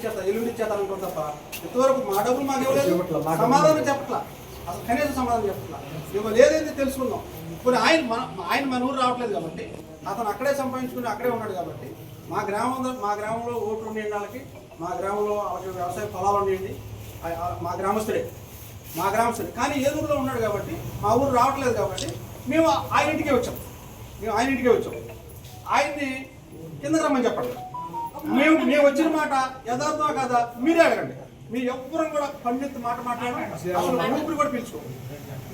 ఇచ్చేస్తా ఎల్లుండి ఇచ్చేస్తా అనుకోండి తప్ప ఇంతవరకు మా డబ్బులు మాకు ఇవ్వలేదు. సమాధానం చెప్పట్లా. అసలు కనీసం సమాధానం చెప్పట్లా. ఇవ్వ లేదేంటి తెలుసుకుందాం. ఇప్పుడు ఆయన మన ఆయన మన ఊరు రావట్లేదు కాబట్టి అతను అక్కడే సంపాదించుకుని అక్కడే ఉన్నాడు కాబట్టి మా గ్రామంలో మా గ్రామంలో ఓట్లు ఉండే వాళ్ళకి మా గ్రామంలో వాళ్ళకి వ్యవసాయ పొలాలు ఉండేయండి మా గ్రామస్తుడే. మా గ్రామస్తుడే. కానీ ఏ ఊరిలో ఉన్నాడు కాబట్టి మా ఊరు రావట్లేదు కాబట్టి మేము ఆయన ఇంటికే వచ్చాం. మేము ఆయన ఇంటికే వచ్చాం. ఆయన్ని కిందకి రమ్మని చెప్పండి. మేము మేము వచ్చిన మాట యథార్థమా కాదా? మీరే అడగండి. మీరు ఎవ్వరం కూడా పండిత్ మాట మాట్లాడడం అసలు ఊపిరి కూడా పిలుచుకోండి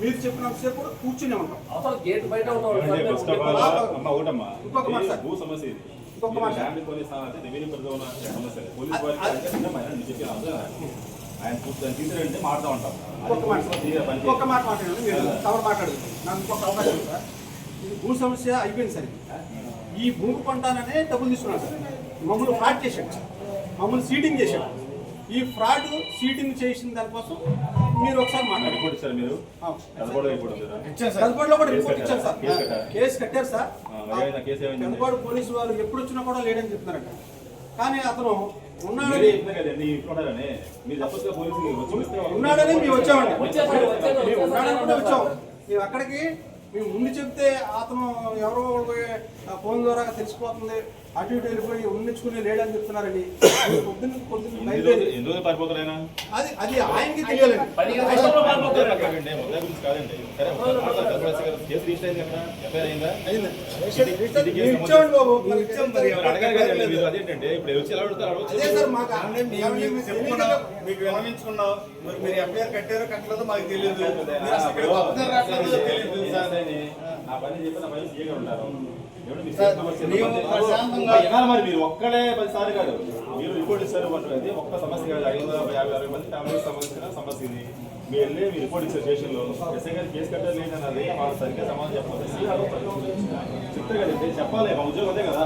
మీరు చెప్పినంతసేపు కూడా కూర్చునే ఉంటాం. అవతల గేట్ బయట ఇంకొక మాట సార్. భూ సమస్య ఇది. ఇంకొక మాట ఆయన తీసుకురంటే మారుతా ఉంటాం. ఇంకొక మాట మాట మాట్లాడండి. మీరు మాట్లాడదు. నాకు ఇంకొక అవకాశం సార్. ఇది భూ సమస్య అయిపోయింది సార్. ఈ భూమి కొంటాననే డబ్బులు తీసుకున్నాడు సార్. మమ్మల్ని ఫ్రాడ్ చేశాడు. సార్. మమ్మల్ని సీటింగ్ చేశాడు. ఈ ఫ్రాడ్ సీటింగ్ చేసిన దానికోసం మీరు ఒకసారి రిపోర్ట్ ఇచ్చారు మీరు? కూడా రిపోర్ట్ ఇచ్చారా? సార్. కేసు కట్టారా? సార్? కనపడు పోలీసు వాళ్ళు ఎప్పుడు వచ్చినా కూడా లేడని చెప్తున్నారంట. కానీ అతను ఉన్నాడని మేము వచ్చామండి. మేము ఉన్నాడని కూడా వచ్చాం వచ్చేసారు. మేము అక్కడికి మేము ముందు చెప్తే అతను ఎవరో ఫోన్ ద్వారా తెలిసిపోతుంది. అటు ఇటు వెళ్ళిపోయి ఉండించుకుని లేడని చెప్తున్నారని మేము పొద్దున్న పొద్దున్న బయలుదేరి అది అది ఆయనకి తెలియాలండి. మాకు మరి మీరు ఎఫ్ఐఆర్ కట్టారో కట్టలేదో మాకు తెలియదు. తెలియదు నా పని చెప్పి నా పని చేయగా మరి మరి మీరు? ఒక్కడే పది సార్లు కాదు. మీరు రిపోర్ట్ ఇస్తారు అది ఒక్క సమస్య కాదు. ఐదు వందల యాభై అరవై మంది ఫ్యామిలీకి సంబంధించిన సమస్య ఇది. మీరు వెళ్ళి మీ రిపోర్ట్ ఇచ్చారు స్టేషన్లో. ఎస్ఐ గారు కేసు కట్టారు లేదు అన్నది వాళ్ళు సరిగ్గా సమాధానం చెప్పాలి చెప్తారు కదండి చెప్పాలి. మా ఉద్యోగం అదే కదా.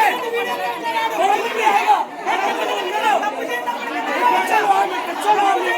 ఏం చెప్పట్లేదు సమాధానం చెప్పట్లేదండి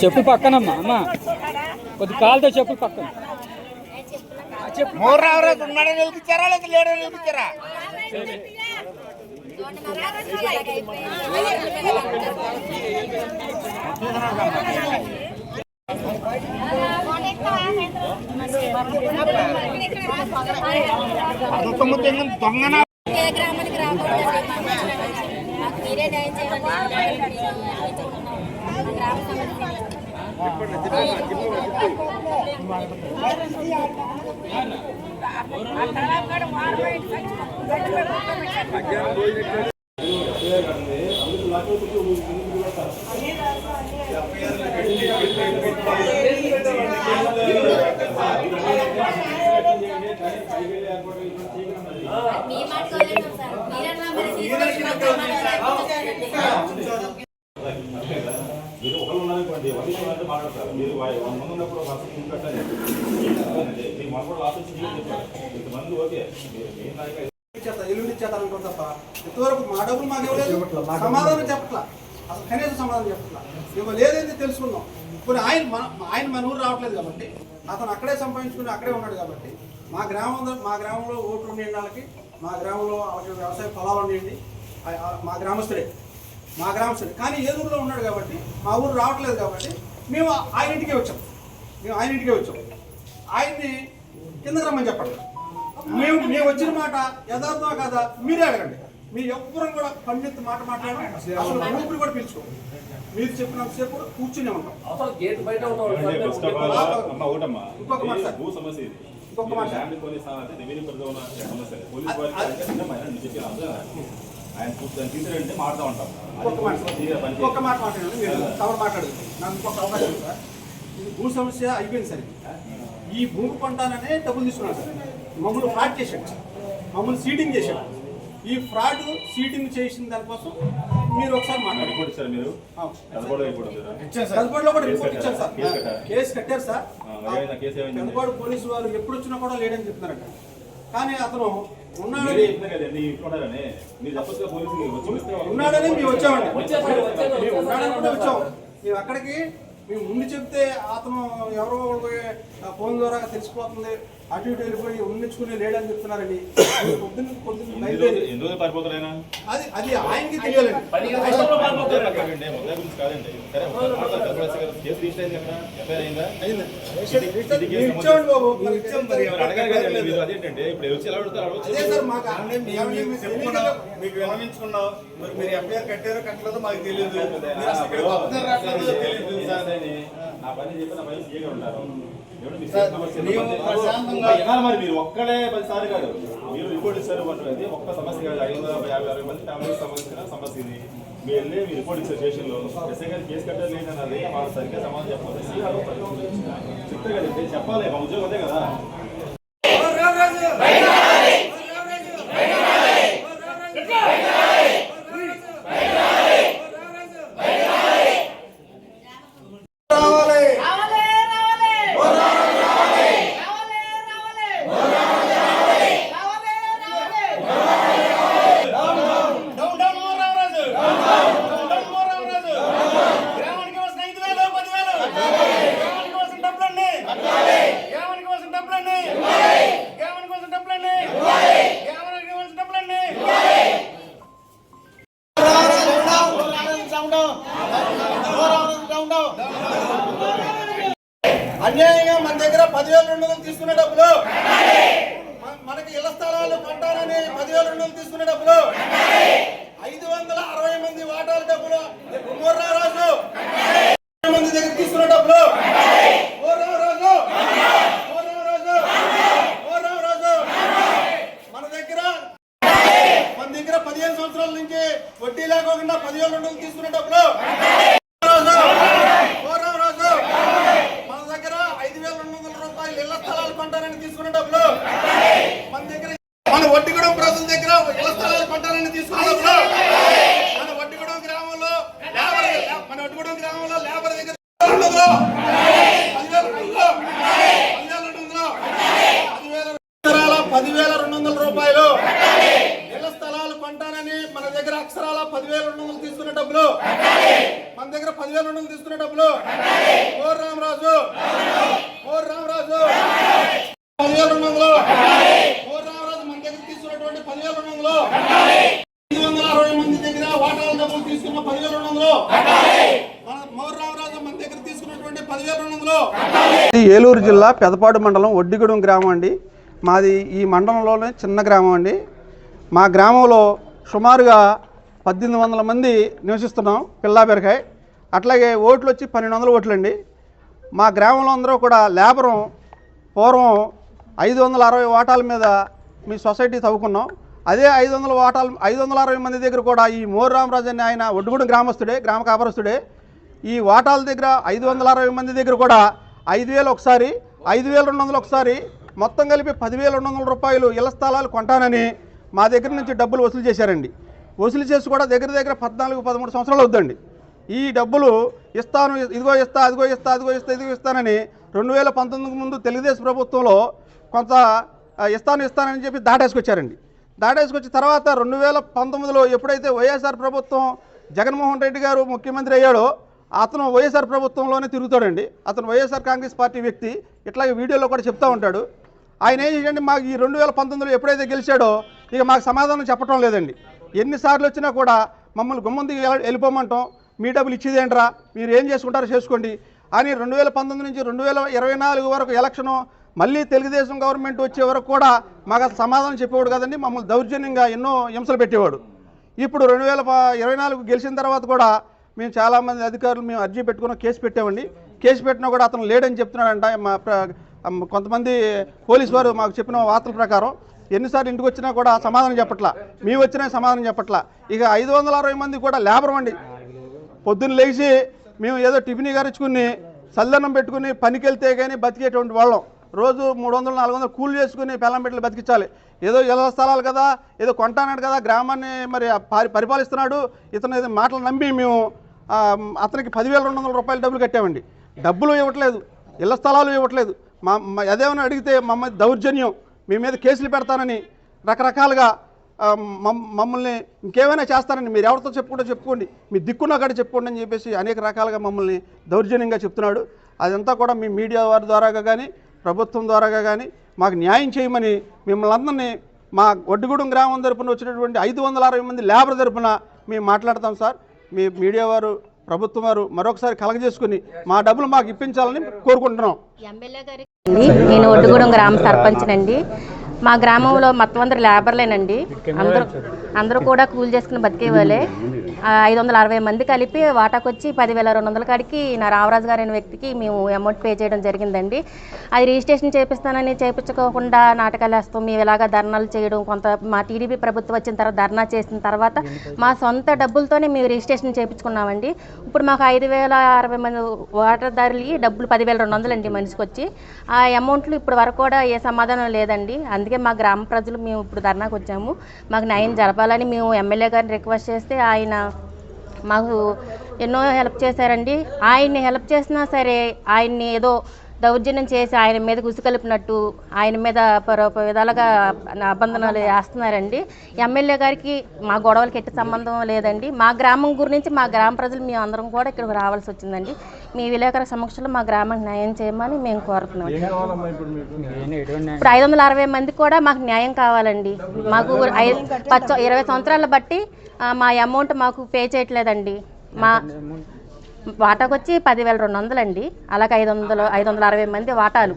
చెప్పు పక్కనమ్మా అమ్మ. కొద్ది కాలుతో చెప్పు పక్కన. మూడు రావరాజు నిలిపించారా లేదా లేడో నిలిపించారా? దొంగన ఏ గ్రామానికి రాకూడదండి మా మాకు మీరే న్యాయం చేయాలని మా గ్రామ సమస్య మీ మాట వదిలేసాం సార్? మీరన్నా మరి తీసుకొచ్చి మాకు సమాధానం లేకపోతే మీరు ఒకళ్ళు ఉన్నారనుకోండి వంద మంది మాట్లాడతారు. మీరు వా- వంద మంది ఉన్నప్పుడు పర్సన్ ముందు పెట్టండి మీరు మన కూడా లాస్ట్ వచ్చి చెప్పారు ఇంతమంది ఓకే. మీరు ఎల్లుండి తప్ప. ఇంతవరకు మా డబ్బులు మాకు ఇవ్వలేదు. సమాధానం చెప్పట్లా. అసలు కనీస సమాధానం చెప్పట్లా. ఇవ్వలేదని తెలుసుకున్నాం ఇప్పుడు ఆయన మన ఆయన మన ఊరు రావట్లేదు కాబట్టి అతను అక్కడే సంపాదించుకుని అక్కడే ఉన్నాడు కాబట్టి మా గ్రామంలో మా గ్రామంలో ఓట్లు ఉండండి వాళ్ళకి మా గ్రామంలో వాళ్ళకి వ్యవసాయ పొలాలు ఉండండి మా గ్రామస్తుడే మా గ్రామస్తుడే కానీ ఏ ఊరిలో ఉన్నాడు కాబట్టి మా ఊరు రావట్లేదు కాబట్టి మేము ఆయన ఇంటికే వచ్చాం. మేము ఆయన ఇంటికే వచ్చాం. ఆయన్ని కిందకి రమ్మని చెప్పండి. మేము మేము వచ్చిన మాట యథార్థమా కాదా? మీరే అడగండి. మీరు ఎవ్వరం కూడా పండిత్ మాట మాట్లాడడం అసలు ఊపిరి కూడా పిలుచుకోండి మీరు చెప్పినంతసేపు కూడా కూర్చునే ఉంటాం. అమ్మ ఒకటమ్మా ఇంకొక మాట సార్. ఇంకొక మాట. ఆయన కూర్చొని తీసుకుంటే మాట్లాడుతూ ఉంటాం. ఇంకొక మాట ఇంకొక మాట మాట్లాడండి మీరు తమరు మాట్లాడదు నాకు ఇంకొక అవకాశం సార్. ఇది భూ సమస్య అయిపోయింది సార్. ఈ భూమి కొంటాననే డబ్బులు తీసుకున్నాడు సార్. మమ్మల్ని ఫ్లాట్ చేశాడు మమ్మల్ని సీటింగ్ చేశాడు. ఈ ఫ్రాడ్ సీటింగ్ చేసిన దానికోసం మీరు ఒకసారి మాట్లాడండి. రిపోర్ట్ ఇచ్చారు మీరు? కల్పడలో కూడా రిపోర్ట్ ఇచ్చారు? సార్. కేసు కట్టారా? సార్? కల్పడు పోలీసు వారు ఎప్పుడు వచ్చినా కూడా లేడని చెప్తున్నారంట. కానీ అతను ఉన్నాడని మేము వచ్చామండి. మేము ఉన్నాడని కూడా వచ్చాం. మేము అక్కడికి మేము ముందు చెప్తే అతను ఎవరో ఫోన్ ద్వారా తెలిసిపోతుంది. అటు ఇటు వెళ్ళిపోయి ఉండించుకుని లేడని చెప్తున్నారండి. పొద్దున్న పొద్దున్న ఎన్ని బయలుదేరి రోజులు ఎన్ని రోజులు పారిపోతారు ఆయన అది అది ఆయనకి తెలియాలండి మాకు వినవించుకున్నాం మరి మీరు ఎఫ్ఐఆర్ కట్టారో కట్టలేదో మాకు తెలియదు. నా పని చెప్పి నా పని చేయగా ఉంటారు మరి మీరు ఒక్కడే పది సార్లు కాదు. మీరు రిపోర్ట్ ఇస్తారు అది ఒక్క సమస్య కాదు. ఐదు వందల యాభై అరవై మంది ఫ్యామిలీకి సంబంధించిన సమస్య ఇది. మీ వెళ్ళి మీ రిపోర్ట్ ఇచ్చారు స్టేషన్లో. ఎస్ఐ గారు కేసు కట్టారు లేదన్నది వాళ్ళు సరిగ్గా సమాధానం చెప్పాలి చెప్తే కదండి చెప్పాలి. మా ఉద్యోగం అదే కదా. అన్యాయంగా మన దగ్గర పదివేల రెండు వందలు తీసుకునే డబ్బులు. మనకి ఇళ్ళ స్థలాలు కొంటారని పదివేల రెండు వందలు తీసుకునే డబ్బులు. ఐదు వందల అరవై మంది వాటాల డబ్బులు రాజు మంది దగ్గర తీసుకునే డబ్బులు ఓ రామరాజు ఓ రామరాజు ఓ రామరాజు మన దగ్గర మన దగ్గర పదిహేను సంవత్సరాల నుంచి వడ్డీ లేకోకుండా పదివేల రెండు వందలు తీసుకునే డబ్బులు రాజు ఓ రామరాజు మన దగ్గర ఐదు వేల రెండు వందల రూపాయలు ఇళ్ళ స్థలాలు కొంటారని తీసుకునే డబ్బులు మన దగ్గర మన వడ్డిగూడెం ప్రజల దగ్గర ఇళ్ళ స్థలాలు కొంటారని తీసుకునే డబ్బులు మన వడ్డిగూడెం గ్రామంలో లేబర్ మన వడ్డిగూడెం గ్రామంలో లేబర్ దగ్గర రెండు వందలు పదివేల ఐదు పదివేల రెండు వందలు పదివేల వేల రెండు వందల రూపాయలు. ఇళ్ళ స్థలాలు కొంటానని మన దగ్గర అక్షరాల పదివేల రెండు వందలు తీసుకునే డబ్బులు. మన దగ్గర పదివేల రెండు వందలు తీసుకునే డబ్బులు. ఓర్ రామరాజు. ఓర్ రామరాజు. పదివేల రెండు వందలు. ఓర్ రామరాజు మన దగ్గర తీసుకున్నటువంటి పదివేల రెండు వందలు. ఐదు వందల అరవై మంది దగ్గర వాటాల డబ్బులు తీసుకున్న పదివేల రెండు వందలు. మన మోర్ రామరాజు మన దగ్గర తీసుకున్నటువంటి పదివేల రెండు వందలు. ఏలూరు జిల్లా పెదపాడు మండలం ఒడ్డిగూడెం గ్రామం అండి. మాది ఈ మండలంలోనే చిన్న గ్రామం అండి. మా గ్రామంలో సుమారుగా పద్దెనిమిది వందల మంది నివసిస్తున్నాం పిల్లా బెరకాయ. అట్లాగే ఓట్లు వచ్చి పన్నెండు వందల ఓట్లు అండి మా గ్రామంలో అందరూ కూడా లేబరం పూర్వం ఐదు వందల అరవై ఓటాల మీద మీ సొసైటీ తవ్వుకున్నాం. అదే ఐదు వందల ఓటాలు ఐదు వందల అరవై మంది దగ్గర కూడా ఈ మోర్ రామరాజు అని ఆయన ఒడ్డుగూడెం గ్రామస్తుడే గ్రామ కాపరస్తుడే. ఈ వాటాల దగ్గర ఐదు వందల అరవై మంది దగ్గర కూడా ఐదు వేలు ఒకసారి ఐదు వేల రెండు వందలు ఒకసారి మొత్తం కలిపి పదివేల రెండు వందల రూపాయలు ఇళ్ళ స్థలాలు కొంటానని మా దగ్గర నుంచి డబ్బులు వసూలు చేశారండి. వసూలు చేసి కూడా దగ్గర దగ్గర పద్నాలుగు పదమూడు సంవత్సరాలు అవుద్దండి. ఈ డబ్బులు ఇస్తాను ఇదిగో ఇస్తా అదిగో ఇస్తా అదిగో ఇస్తా ఇదిగో ఇస్తానని రెండు వేల పంతొమ్మిదికి ముందు తెలుగుదేశం ప్రభుత్వంలో కొంత ఇస్తాను ఇస్తానని చెప్పి దాటేసుకొచ్చారండి. దాటేసుకొచ్చిన తర్వాత రెండు వేల పంతొమ్మిదిలో ఎప్పుడైతే వైఎస్ఆర్ ప్రభుత్వం జగన్మోహన్ రెడ్డి గారు ముఖ్యమంత్రి అయ్యాడో అతను వైఎస్ఆర్ ప్రభుత్వంలోనే తిరుగుతాడండి. అతను వైఎస్ఆర్ కాంగ్రెస్ పార్టీ వ్యక్తి. ఇట్లాగే వీడియోలో కూడా చెప్తా ఉంటాడు. ఆయన ఏం చేయండి మాకు ఈ రెండు వేల పంతొమ్మిదిలో ఎప్పుడైతే గెలిచాడో ఇక మాకు సమాధానం చెప్పటం లేదండి. ఎన్నిసార్లు వచ్చినా కూడా మమ్మల్ని గుమ్మందికి వెళ్ళిపోమంటాం. మీ డబ్బులు ఇచ్చేదేంట్రా? మీరు ఏం చేసుకుంటారో చేసుకోండి. అని రెండు వేల పంతొమ్మిది నుంచి రెండు వేల ఇరవై నాలుగు వరకు ఎలక్షను మళ్ళీ తెలుగుదేశం గవర్నమెంట్ వచ్చే వరకు కూడా మాకు అసలు సమాధానం చెప్పేవాడు కదండి. మమ్మల్ని దౌర్జన్యంగా ఎన్నో హింసలు పెట్టేవాడు. ఇప్పుడు రెండు వేల ఇరవై నాలుగు గెలిచిన తర్వాత కూడా మేము చాలామంది అధికారులు మేము అర్జీ పెట్టుకున్న కేసు పెట్టామండి. కేసు పెట్టినా కూడా అతను లేడని చెప్తున్నాడంట. మా కొంతమంది పోలీసు వారు మాకు చెప్పిన వార్తల ప్రకారం ఎన్నిసార్లు ఇంటికి వచ్చినా కూడా సమాధానం చెప్పట్లా. మీ వచ్చినా సమాధానం చెప్పట్లా. ఇక ఐదు వందల అరవై మంది కూడా లేబర్ అండి పొద్దున్న లేచి మేము ఏదో టిఫిన్ గరుచుకుని చల్లన్నం పెట్టుకుని పనికి వెళ్తే కానీ బతికేటువంటి వాళ్ళం. రోజు మూడు వందలు నాలుగు వందలు కూలి చేసుకుని పెళ్ళం బిడ్డలు బతికించాలి. ఏదో ఇళ్ళ స్థలాలు కదా ఏదో కొంటానాడు కదా గ్రామాన్ని మరి పరి పరిపాలిస్తున్నాడు. ఇతను ఏదో మాటలు నమ్మి మేము అతనికి పదివేల రెండు వందల రూపాయలు డబ్బులు కట్టామండి. డబ్బులు ఇవ్వట్లేదు. ఇళ్ళ స్థలాలు ఇవ్వట్లేదు. మా మా- అదేమని అడిగితే మమ్మల్ని దౌర్జన్యం. మీ మీద కేసులు పెడతానని రకరకాలుగా మమ్- మమ్మల్ని ఇంకేమైనా చేస్తారని మీరు ఎవరితో చెప్పుకుంటే చెప్పుకోండి. మీ దిక్కున్నా కాడ చెప్పుకోండి అని చెప్పేసి అనేక రకాలుగా మమ్మల్ని దౌర్జన్యంగా చెప్తున్నాడు. అదంతా కూడా మీ మీడియా వారి ద్వారాగా కానీ ప్రభుత్వం ద్వారాగా కానీ మాకు న్యాయం చేయమని మిమ్మల్ని అందరినీ మా గొడ్డుగూడెం గ్రామం తరపున వచ్చినటువంటి ఐదు వందల అరవై మంది లేబర్ తరపున మేము మాట్లాడతాం సార్. మీ మీడియా వారు ప్రభుత్వం వారు మరొకసారి కలగజేసుకుని మా డబ్బులు మాకు ఇప్పించాలని కోరుకుంటున్నాం. నేను ఒడ్డుగూడెం గ్రామ సర్పంచ్నండి. మా గ్రామంలో మొత్తం అందరు లేబర్లేనండి. అందరూ అందరూ కూడా కూలి చేసుకుని బతికే వాళ్ళే ఐదు వందల అరవై మంది కలిపి వాటాకు వచ్చి పదివేల రెండు వందల కాడికి నా రామరాజు గారు అనే వ్యక్తికి మేము అమౌంట్ పే చేయడం జరిగిందండి. అది రిజిస్ట్రేషన్ చేపిస్తానని చేయించుకోకుండా నాటకాలు వేస్తాం మేము ఇలాగా ధర్నాలు చేయడం కొంత మా టీడీపీ ప్రభుత్వం వచ్చిన తర్వాత ధర్నా చేసిన తర్వాత మా సొంత డబ్బులతోనే మేము రిజిస్ట్రేషన్ చేయించుకున్నామండి ఇప్పుడు మాకు ఐదు వేల అరవై మంది వాటాదారులు డబ్బులు పదివేల రెండు వందలు అండి మనిషికి వచ్చి ఆ అమౌంట్లు ఇప్పుడు వరకు కూడా ఏ సమాధానం లేదండి. అందుకే మా గ్రామ ప్రజలు మేము ఇప్పుడు ధర్నాకు వచ్చాము మాకు న్యాయం కావాలని మేము ఎమ్మెల్యే గారిని రిక్వెస్ట్ చేస్తే ఆయన మాకు ఎన్నో హెల్ప్ చేశారండి ఆయన్ని హెల్ప్ చేసినా సరే ఆయన్ని ఏదో దౌర్జన్యం చేసి ఆయన మీద గుసికలిపినట్టు ఆయన మీద పరోప విధాలుగా అబంధనాలు వేస్తున్నారండి ఎమ్మెల్యే గారికి మా గొడవలకి ఎట్టి సంబంధం లేదండి మా గ్రామం గురించి మా గ్రామ ప్రజలు మేము అందరం కూడా ఇక్కడికి రావాల్సి వచ్చిందండి మీ విలేకరుల సమక్షంలో మా గ్రామానికి న్యాయం చేయమని మేము కోరుతున్నాం. ఇప్పుడు ఐదు వందల అరవై మంది కూడా మాకు న్యాయం కావాలండి. మాకు ఇరవై సంవత్సరాల బట్టి మా అమౌంట్ మాకు పే చేయట్లేదండి. మా వాటాకు వచ్చి పదివేల రెండు వందలు అండి అలాగే ఐదు వందలు ఐదు వందల అరవై మంది వాటాలు.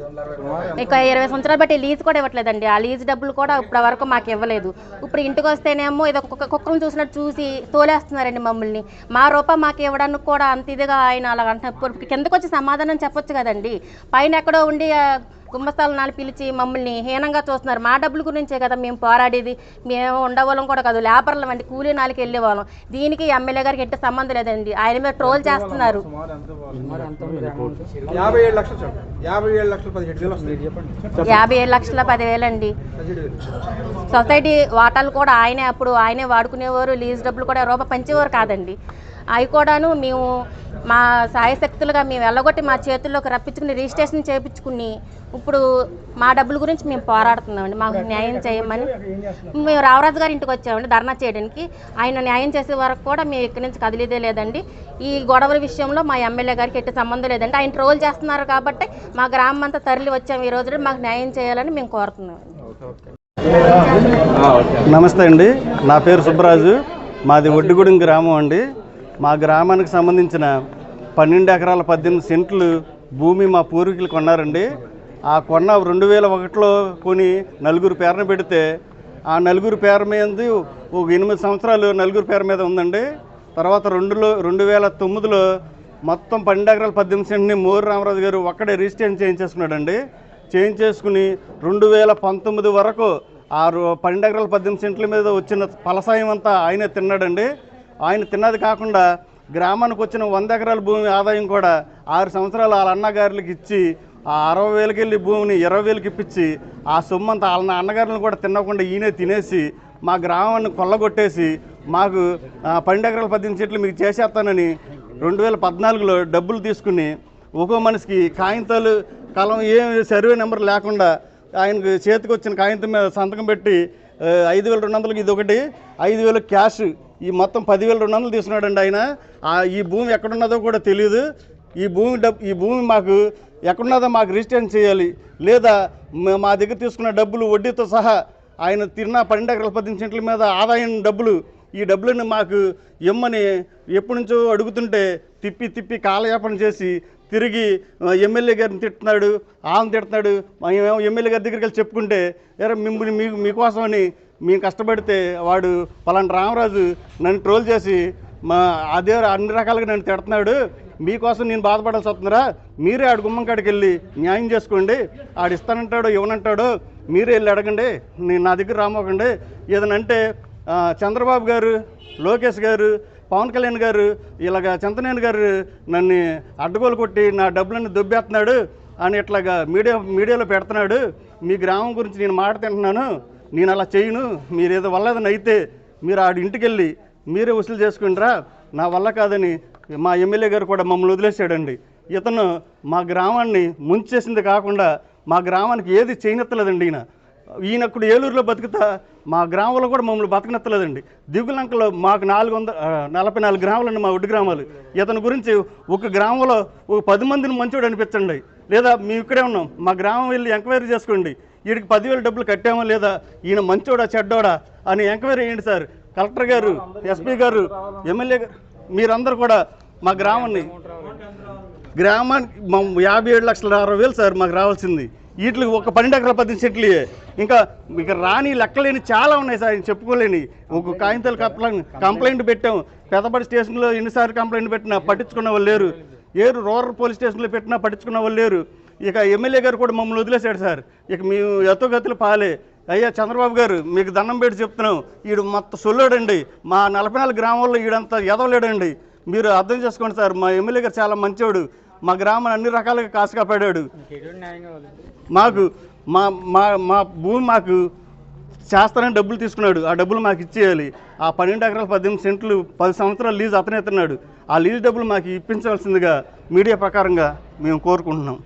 ఇక ఇరవై సంవత్సరాలు బట్టి లీజ్ కూడా ఇవ్వట్లేదండి. ఆ లీజ్ డబ్బులు కూడా ఇప్పటి వరకు మాకు ఇవ్వలేదు. ఇప్పుడు ఇంటికి వస్తేనేమో ఇది ఒక కుక్కను చూసినట్టు చూసి తోలేస్తున్నారండి మమ్మల్ని. మా రూపాయి మాకు ఇవ్వడానికి కూడా అంత ఇదిగా ఆయన అలా అంటున్నారు. ఇప్పుడు కిందకు వచ్చి సమాధానం చెప్పొచ్చు కదండి. పైన ఎక్కడో ఉండి నాలు పిలిచి మమ్మల్ని హీనంగా చూస్తున్నారు. మా డబ్బుల గురించే కదా మేము పోరాడేది. మేము ఉండవాళ్ళం కూడా కాదు. లేబర్లం అండి కూలీ నాలుగు వెళ్ళే వాళ్ళం దీనికి ఎమ్మెల్యే గారికి ఎట్టి సంబంధం లేదండి. ఆయన మీద ట్రోల్ చేస్తున్నారు. యాభై ఏడు లక్షలు సార్ యాభై ఏడు లక్షలు పదిహేడు వేలు వస్తుంది యాభై ఏడు లక్షల పదివేలండి సొసైటీ వాటాలు కూడా ఆయనే అప్పుడు ఆయనే వాడుకునేవారు. లీజ్ డబ్బులు కూడా రూపాయి పంచేవారు కాదండి. అవి కూడాను మేము మా సాయశక్తులుగా మేము వెళ్ళగొట్టి మా చేతుల్లోకి రప్పించుకుని రిజిస్ట్రేషన్ చేయించుకుని ఇప్పుడు మా డబ్బుల గురించి మేము పోరాడుతున్నామండి. మాకు న్యాయం చేయమని మేము రావరాజు గారి ఇంటికి వచ్చామండి ధర్నా చేయడానికి. ఆయన న్యాయం చేసే వరకు కూడా మేము ఇక్కడి నుంచి కదిలేదే లేదండి. ఈ గొడవల విషయంలో మా ఎమ్మెల్యే గారికి ఎట్టి సంబంధం లేదండి. ఆయన ట్రోల్ చేస్తున్నారు కాబట్టి మా గ్రామం అంతా తరలి వచ్చాము ఈ రోజు మాకు న్యాయం చేయాలని మేము కోరుతున్నాం నమస్తే అండి. నా పేరు సుబ్బరాజు. మాది ఒడ్డుగూడెం గ్రామం అండి. మా గ్రామానికి సంబంధించిన పన్నెండు ఎకరాల పద్దెనిమిది సెంట్లు భూమి మా పూర్వీకులు కొన్నారండి. ఆ కొన్న రెండు వేల ఒకటిలో కొని నలుగురు పేరున పెడితే ఆ నలుగురు పేరు మీద ఒక ఎనిమిది సంవత్సరాలు నలుగురు పేరు మీద ఉందండి. తర్వాత రెండులో రెండు వేల తొమ్మిదిలో మొత్తం పన్నెండు ఎకరాల పద్దెనిమిది సెంట్ని మోరు రామరాజు గారు ఒక్కడే రిజిస్ట్రేషన్ చేయించేసుకున్నాడండి. చేయించేసుకుని రెండు వేల పంతొమ్మిది వరకు ఆ పన్నెండు ఎకరాల పద్దెనిమిది సెంట్ల మీద వచ్చిన ఫలసాయం అంతా ఆయనే తిన్నాడండి. ఆయన తిన్నది కాకుండా గ్రామానికి వచ్చిన వంద ఎకరాల భూమి ఆదాయం కూడా ఆరు సంవత్సరాలు వాళ్ళ అన్నగారులకు ఇచ్చి ఆ అరవై వేలకి వెళ్ళి భూమిని ఇరవై వేలకి ఇప్పించి ఆ సొమ్ము అంతా వాళ్ళ అన్నగారులను కూడా తినకుండా ఈయనే తినేసి మా గ్రామాన్ని కొల్లగొట్టేసి మాకు పన్నెండు ఎకరాలు పద్దెనిమిది చెట్లు మీకు చేసేస్తానని రెండు వేల పద్నాలుగులో డబ్బులు తీసుకుని ఒక్కో మనిషికి కాగితాలు కలం ఏం సర్వే నెంబర్ లేకుండా ఆయనకు చేతికి వచ్చిన కాగితం మీద సంతకం పెట్టి ఐదు వేల రెండు వందలకి ఇది ఒకటి ఐదు వేలు క్యాష్ ఈ మొత్తం పదివేల రెండు వందలు తీసుకున్నాడండి ఆయన. ఈ భూమి ఎక్కడున్నదో కూడా తెలియదు ఈ భూమి డబ్బు ఈ భూమి మాకు ఎక్కడున్నదో మాకు రిజిస్ట్రేషన్ చేయాలి. లేదా మా దగ్గర తీసుకున్న డబ్బులు వడ్డీతో సహా ఆయన తిన్న పన్నెండు ఎకరాల పద్దెనిమిది సెంట్ల మీద ఆదాయం డబ్బులు. ఈ డబ్బులను మాకు ఇమ్మని ఎప్పటి నుంచో అడుగుతుంటే తిప్పి తిప్పి కాలయాపన చేసి తిరిగి ఎమ్మెల్యే గారిని తిట్టున్నాడు ఆమె తిడుతున్నాడు. ఎమ్మెల్యే గారి దగ్గరికి వెళ్ళి చెప్పుకుంటే మిమ్మల్ని మీకు మీకోసమని మేము కష్టపడితే వాడు పలానా రామరాజు నన్ను ట్రోల్ చేసి మా అదే అన్ని రకాలుగా నన్ను తిడుతున్నాడు. మీకోసం నేను బాధపడాల్సి వస్తుందిరా. మీరే ఆడు గుమ్మం కాడికి వెళ్ళి న్యాయం చేసుకోండి. ఆడు ఇస్తానంటాడో ఇవ్వనంటాడో మీరే వెళ్ళి అడగండి. నేను నా దగ్గర రామోకండి. ఏదనంటే చంద్రబాబు గారు లోకేష్ గారు పవన్ కళ్యాణ్ గారు ఇలాగ చంద్రనేని గారు నన్ను అడ్డగోలు కొట్టి నా డబ్బులన్నీ దొబ్బేస్తున్నాడు అని ఇట్లాగా మీడియా మీడియాలో పెడుతున్నాడు. మీ గ్రామం గురించి నేను మాట తింటున్నాను. నేను అలా చేయను. మీరు ఏదో వల్ల ఏదైనా అయితే మీరు ఆడి ఇంటికి వెళ్ళి మీరే వసూలు చేసుకుంటారా? నా వల్ల కాదని మా ఎమ్మెల్యే గారు కూడా మమ్మల్ని వదిలేసాడండి ఇతను మా గ్రామాన్ని ముంచేసింది కాకుండా మా గ్రామానికి ఏది చేయనెత్తలేదండి ఈయన. ఈయనప్పుడు ఏలూరులో బతుకుతా మా గ్రామంలో కూడా మమ్మల్ని బతకనెత్తలేదండి. దిగులంకలో మాకు నాలుగు వందల నలభై నాలుగు గ్రామాలండి మా ఒడ్డు గ్రామాలు. ఇతని గురించి ఒక గ్రామంలో ఒక పది మందిని మంచోడు అనిపించండి. లేదా మేము ఇక్కడే ఉన్నాం. మా గ్రామం వెళ్ళి ఎంక్వైరీ చేసుకోండి. వీడికి పదివేల డబ్బులు కట్టామో లేదా? ఈయన మంచోడా చెడ్డోడా అని ఎంక్వైరీ చేయండి సార్. కలెక్టర్ గారు ఎస్పీ గారు ఎమ్మెల్యే గారు మీరందరూ కూడా మా గ్రామాన్ని గ్రామానికి యాభై ఏడు లక్షల అరవై వేలు సార్ మాకు రావాల్సింది. వీటికి ఒక పన్నెండు ఎకరాల పది చెట్లు. ఇంకా ఇక రాని లెక్కలేని చాలా ఉన్నాయి సార్ చెప్పుకోలేని. ఒక కాగితాలు కంప్లైంట్ కంప్లైంట్ పెట్టాం. పెద్దపడి స్టేషన్లో ఎన్నిసార్లు కంప్లైంట్ పెట్టినా పట్టించుకున్న వాళ్ళు లేరు. ఏరు రూరల్ పోలీస్ స్టేషన్లో పెట్టినా పట్టించుకున్న వాళ్ళు లేరు. ఇక ఎమ్మెల్యే గారు కూడా మమ్మల్ని వదిలేశాడు సార్. ఇక మేము యథోగతులు పాలే. అయ్యా చంద్రబాబు గారు మీకు దండం పెట్టి చెప్తున్నాం. ఈడు మొత్తం సొల్లాడండి. మా నలభై నాలుగు గ్రామాల్లో ఈడంతా ఎదవలేడండి. మీరు అర్థం చేసుకోండి సార్ మా ఎమ్మెల్యే గారు చాలా మంచివాడు మా గ్రామాన్ని అన్ని రకాలుగా కాసు కాపాడాడు మాకు మా మా మా భూమి మాకు చేస్తానని డబ్బులు తీసుకున్నాడు. ఆ డబ్బులు మాకు ఇచ్చేయాలి. ఆ పన్నెండు ఎకరాలు పద్దెనిమిది సెంట్లు పది సంవత్సరాలు లీజు అతనే ఎత్తున్నాడు ఆ లీజు డబ్బులు మాకు ఇప్పించవలసిందిగా మీడియా ప్రకారంగా మేము కోరుకుంటున్నాం.